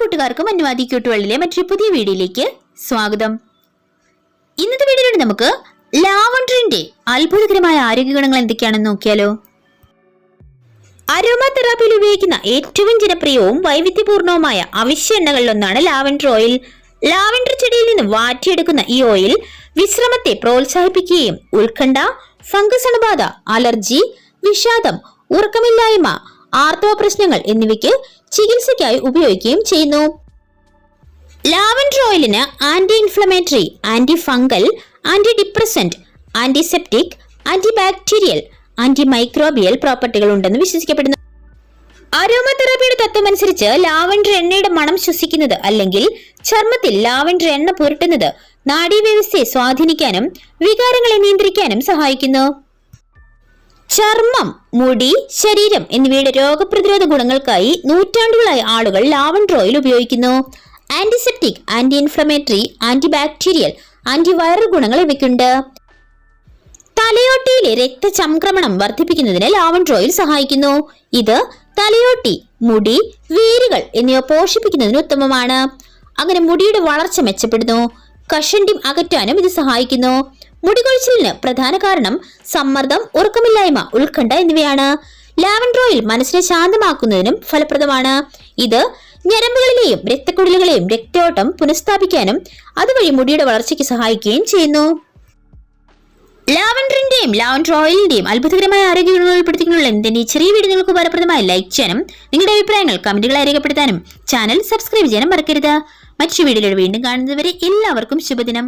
കൂട്ടുകാർക്കും അനുവാദി ക്യൂട്ടുകളിലെ മറ്റൊരു പുതിയ വീഡിയോയിലേക്ക് സ്വാഗതം. ഇന്നത്തെ വീഡിയോയിൽ നമുക്ക് ലാവണ്ടറിന്റെ അത്ഭുതകരമായ ആരോഗ്യ ഗുണങ്ങൾ എന്തൊക്കെയാണെന്ന് നോക്കിയാലോ. അരോമ തെറാപ്പിയിൽ ഉപയോഗിക്കുന്ന ഏറ്റവും ജനപ്രിയവും വൈവിധ്യപൂർണവുമായ അവശ്യ എണ്ണകളിലൊന്നാണ് ലാവൻഡർ ഓയിൽ. ലാവൻഡർ ചെടിയിൽ നിന്ന് വാറ്റിയെടുക്കുന്ന ഈ ഓയിൽ വിശ്രമത്തെ പ്രോത്സാഹിപ്പിക്കുകയും ഉത്കണ്ഠ ഫംഗസ് അണുബാധ അലർജി വിഷാദം ഉറക്കമില്ലായ്മ ആർത്തവ പ്രശ്നങ്ങൾ എന്നിവയ്ക്ക് ചികിത്സയ്ക്കായി ഉപയോഗിക്കുകയും ചെയ്യുന്നു. Lavender ഓയിലിന് anti inflammatory anti fungal anti depressant antiseptic anti bacterial anti microbial പ്രോപ്പർട്ടികൾ ഉണ്ടെന്ന് വിശ്വസിക്കപ്പെടുന്നു. അരോമതെറാപ്പിയുടെ തത്വം അനുസരിച്ച് ലാവൻഡർ എണ്ണയുടെ മണം ശ്വസിക്കുന്നത് അല്ലെങ്കിൽ ചർമ്മത്തിൽ ലാവൻഡർ എണ്ണ പുരട്ടുന്നത് നാഡീവ്യവസ്ഥയെ സ്വാധീനിക്കാനും വികാരങ്ങളെ നിയന്ത്രിക്കാനും സഹായിക്കുന്നു. ചർമ്മം മുടി ശരീരം എന്നിവയുടെ രോഗപ്രതിരോധ ഗുണങ്ങൾക്കായി നൂറ്റാണ്ടുകളായി ആളുകൾ ലാവൻഡർ ഓയിൽ ഉപയോഗിക്കുന്നു. Antiseptic anti inflammatory anti bacterial anti viral ഗുണങ്ങൾ ഇവയ്ക്കുണ്ട്. തലയോട്ടിയിലെ രക്തചംക്രമണം വർദ്ധിപ്പിക്കുന്നതിന് ലാവൻഡർ ഓയിൽ സഹായിക്കുന്നു. ഇത് തലയോട്ടി മുടി വേരുകൾ എന്നിവ പോഷിപ്പിക്കുന്നതിന് ഉത്തമമാണ്. അങ്ങനെ മുടിയുടെ വളർച്ച മെച്ചപ്പെടുന്നു. കഷണ്ടിം അകറ്റാനും ഇത് സഹായിക്കുന്നു. മുടികൊഴിച്ചിലിന് പ്രധാന കാരണം സമ്മർദ്ദം ഉറക്കമില്ലായ്മ ഉത്കണ്ഠ എന്നിവയാണ്. ലാവൻഡർ ഓയിൽ മനസ്സിനെ ശാന്തമാക്കുന്നതിനും ഫലപ്രദമാണ്. ഇത് ഞരമ്പുകളിലെയും രക്തക്കുഴലുകളെയും രക്തയോട്ടം പുനഃസ്ഥാപിക്കാനും അതുവഴി മുടിയുടെ വളർച്ചയ്ക്ക് സഹായിക്കുകയും ചെയ്യുന്നു. ലാവൻഡറിന്റെയും ലാവൻഡർ ഓയിലിന്റെയും അത്ഭുതകരമായ ആരോഗ്യ ഗുണങ്ങൾ ഉൾപ്പെടുത്തിക്കൊണ്ടുള്ള ഈ ചെറിയ വീഡിയോ നിങ്ങൾക്ക് ഫലപ്രദമായി ലൈക്ക് ചെയ്യാനും നിങ്ങളുടെ അഭിപ്രായങ്ങൾ കമന്റുകളെ രേഖപ്പെടുത്താനും ചാനൽ സബ്സ്ക്രൈബ് ചെയ്യാനും മറക്കരുത്. മറ്റു വീഡിയോയിൽ വീണ്ടും കാണുന്നതുവരെ എല്ലാവർക്കും ശുഭദിനം.